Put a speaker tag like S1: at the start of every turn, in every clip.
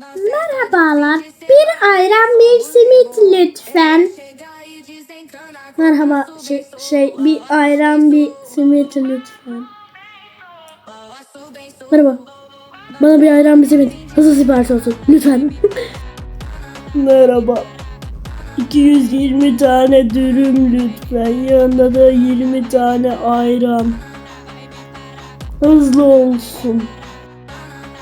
S1: Merhabalar. Bir ayran bir simit lütfen. Merhaba şey, şey bir ayran bir simit lütfen. Merhaba. Bana bir ayran bir simit. Hızlı sipariş olsun lütfen. Merhaba. 220 tane dürüm lütfen. Yanında da 20 tane ayran. Hızlı olsun.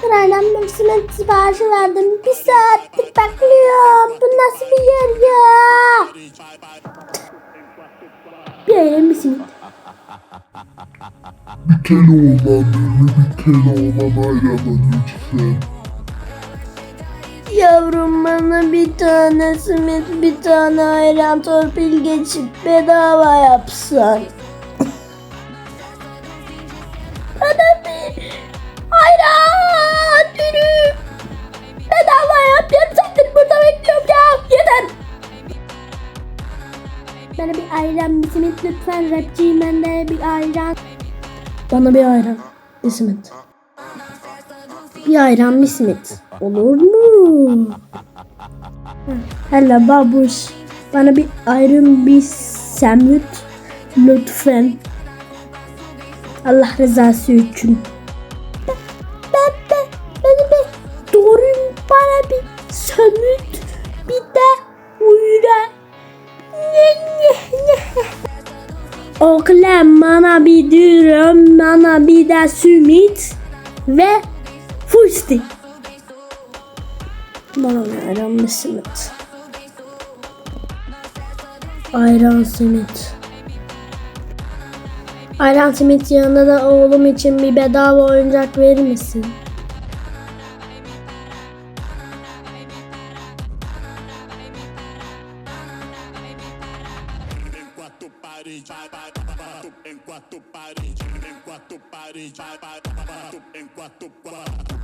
S1: Simit siparişi verdim. Bir saattir bekliyorum. Bu nasıl bir yer ya? Bir ayran bir simit.
S2: Bir Keloğlan ünlü bir Keloğlan ayranı lütfen.
S1: Yavrum bana bir tane simit bir tane ayran torpil geçip bedava yapsan. Bana bir ayran bir lütfen rapçiyim ben de bir ayran. Bana bir ayran bir. Bir ayran bir. Olur mu? Hele babuş. Bana bir ayran bir semit lütfen. Allah rızası için. Ben de bana bir doğruyum bana bir semit Oğlum bana bir dürüm, bana bir de simit ve fıstık. Bana bir ayran bir simit. Ayran simit. Ayran simit yanında da oğlum için bir bedava oyuncak verir misin?
S3: parede, tu enquanto parede, enquanto parede, tu enquanto parede.